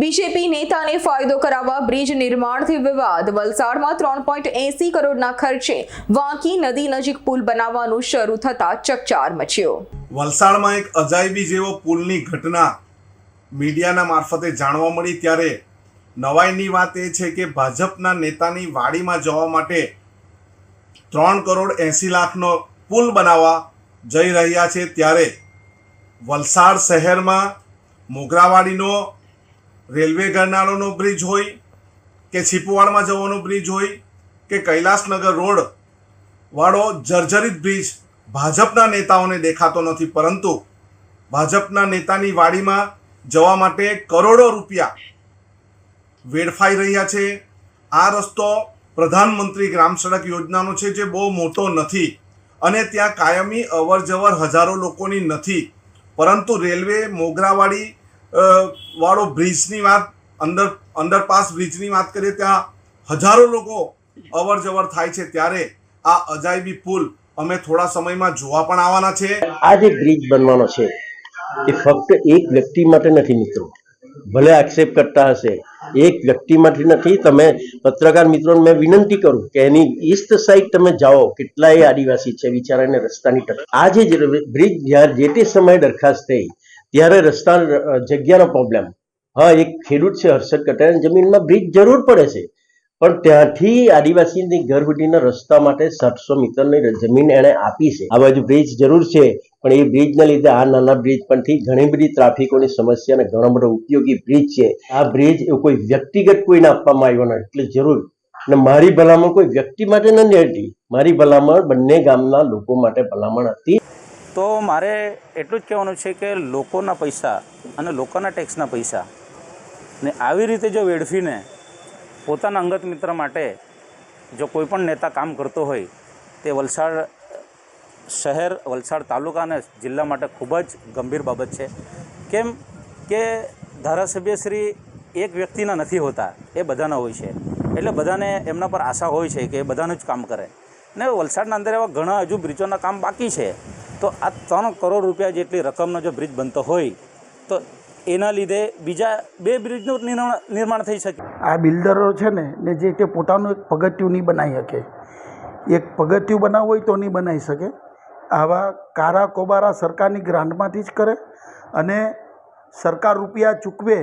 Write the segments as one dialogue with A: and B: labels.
A: BJP નેતાને ફાયદો કરાવવા બ્રિજ નિર્માણથી વિવાદ. વલસાડમાં ત્રણ પોઈન્ટ એસી કરોડના ખર્ચે વાંકી નદી નજીક પુલ બનાવવાનું શરૂ થતા ચકચાર મચ્યો.
B: વલસાડમાં એક અજાયબી જેવો પુલની ઘટના મીડિયાના મારફતે જાણવા મળી ત્યારે નવાઈની વાત એ છે કે ભાજપના નેતાની વાડીમાં જવા માટે ત્રણ કરોડ એંસી લાખનો પુલ બનાવવા જઈ રહ્યા છે ત્યારે વલસાડ શહેરમાં મોગરાવાડીનો રેલવે ગરનાળોનો બ્રિજ હોય, કે છીપવાડમાં જવાનો બ્રિજ હોય, કે કૈલાસનગર રોડ વાળો જર્જરિત બ્રિજ ભાજપના નેતાઓને દેખાતો નથી, પરંતુ ભાજપના નેતાની વાડીમાં જવા માટે કરોડો રૂપિયા વેડફાઈ રહ્યા છે. આ રસ્તો પ્રધાનમંત્રી ગ્રામ સડક યોજનાનો છે, જે બહુ મોટો નથી અને ત્યાં કાયમી અવર જવર હજારો લોકોની નથી. પરંતુ રેલવે મોગરાવાડી વાળો બ્રિજની વાત, અંદર, અંડરપાસ બ્રિજની વાત કરીએ, ત્યાં હજારો લોકો અવર જવર થાય છે. ત્યારે આ અજાયબી પુલ અમે થોડા સમયમાં જોવા પણ આવવાના છે.
C: આ જે બ્રિજ બનવાનો છે, એ ફક્ત એક વ્યક્તિ માટે નથી મિત્રો. ભલે આક્ષેપ કરતા હશે, એક વ્યક્તિ માટે નથી. તમે પત્રકાર મિત્રોને મેં વિનંતી કરું કે એની ઈસ્ટ સાઈડ તમે જાઓ, કેટલાય આદિવાસી છે બિચારાને રસ્તાની તક આ જે બ્રિજ જે તે સમયે દરખાસ્ત થઈ ત્યારે રસ્તા જગ્યાનો પ્રોબ્લેમ હા, એક ખેડૂત છે હર્ષદ કટારિયાની જમીનમાં બ્રિજ જરૂર પડે છે. પણ ત્યાંથી આદિવાસીની ઘર સુધીના રસ્તા માટે સાતસો મીટરની જમીન એણે આપી છે. આ બાજુ બ્રિજ જરૂર છે, પણ એ બ્રિજના લીધે આ નાના બ્રિજ પરથી ઘણી બધી ટ્રાફિકોની સમસ્યા ઘણો બધો ઉપયોગી બ્રિજ છે. આ બ્રિજ કોઈ વ્યક્તિગત કોઈને આપવામાં આવ્યો નથી એટલે જરૂર. અને મારી ભલામણ કોઈ વ્યક્તિ માટે નથી હતી. મારી ભલામણ બંને ગામના લોકો માટે ભલામણ હતી.
D: તો મારે એટલું જ કહેવાનું છે કે લોકોના પૈસા અને લોકોના ટેક્સના પૈસા ને આવી રીતે જો વેડફીને પોતાના અંગત મિત્ર માટે જો કોઈ પણ નેતા કામ કરતો હોય, તે વલસાડ શહેર, વલસાડ તાલુકા અને જિલ્લા માટે ખૂબ જ ગંભીર બાબત છે. કેમ કે ધારાસભ્યશ્રી એક વ્યક્તિના નથી હોતા, એ બધાના હોય છે. એટલે બધાને એમના પર આશા હોય છે કે એ બધાનું જ કામ કરે. ને વલસાડના અંદર એવા ઘણા હજુ બ્રિજોના કામ બાકી છે. તો આ ત્રણ કરોડ રૂપિયા જેટલી રકમનો જો બ્રિજ બનતો હોય, તો એના લીધે બીજા બે બ્રિજનું નિર્માણ થઈ શકે.
E: આ બિલ્ડરો છે ને ને જે તે પોતાનું એક પગથિયું નહીં બનાવી શકે. એક પગથિયું બનાવવું હોય તો નહીં બનાવી શકે. આવા કારા કોબારા સરકારની ગ્રાન્ટમાંથી જ કરે અને સરકાર રૂપિયા ચૂકવે,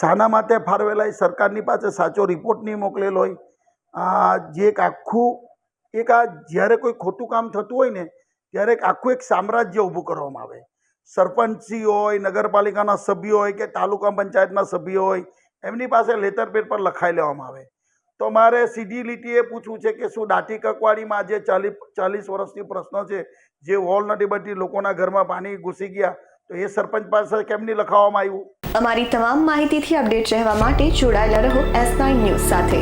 E: શાના માટે ફાળવેલા એ સરકારની પાસે સાચો રિપોર્ટ નહીં મોકલેલો હોય. આ જે એક આખું, એક આ જ્યારે કોઈ ખોટું કામ થતું હોય ને ત્યારે આખું એક સામ્રાજ્ય ઊભું કરવામાં આવે. સરપંચી હોય, નગરપાલિકાના સભ્યો હોય કે તાલુકા પંચાયતના સભ્યો હોય, એમની પાસે લેતર પેડ પર લખાઈ લેવામાં આવે. તો મારે સીધી લીટીએ પૂછવું છે કે શું દાંતી કકવાડીમાં જે ચાલીસ ચાલીસ વર્ષથી પ્રશ્ન છે, જે વોલ નથી બધી લોકોના ઘરમાં પાણી ઘૂસી ગયા, તો એ સરપંચ પાસે કેમ નહીં લખાવવામાં આવ્યું?
F: અમારી તમામ માહિતીથી અપડેટ રહેવા માટે જોડાયેલા રહો એસ ન્યૂઝ સાથે.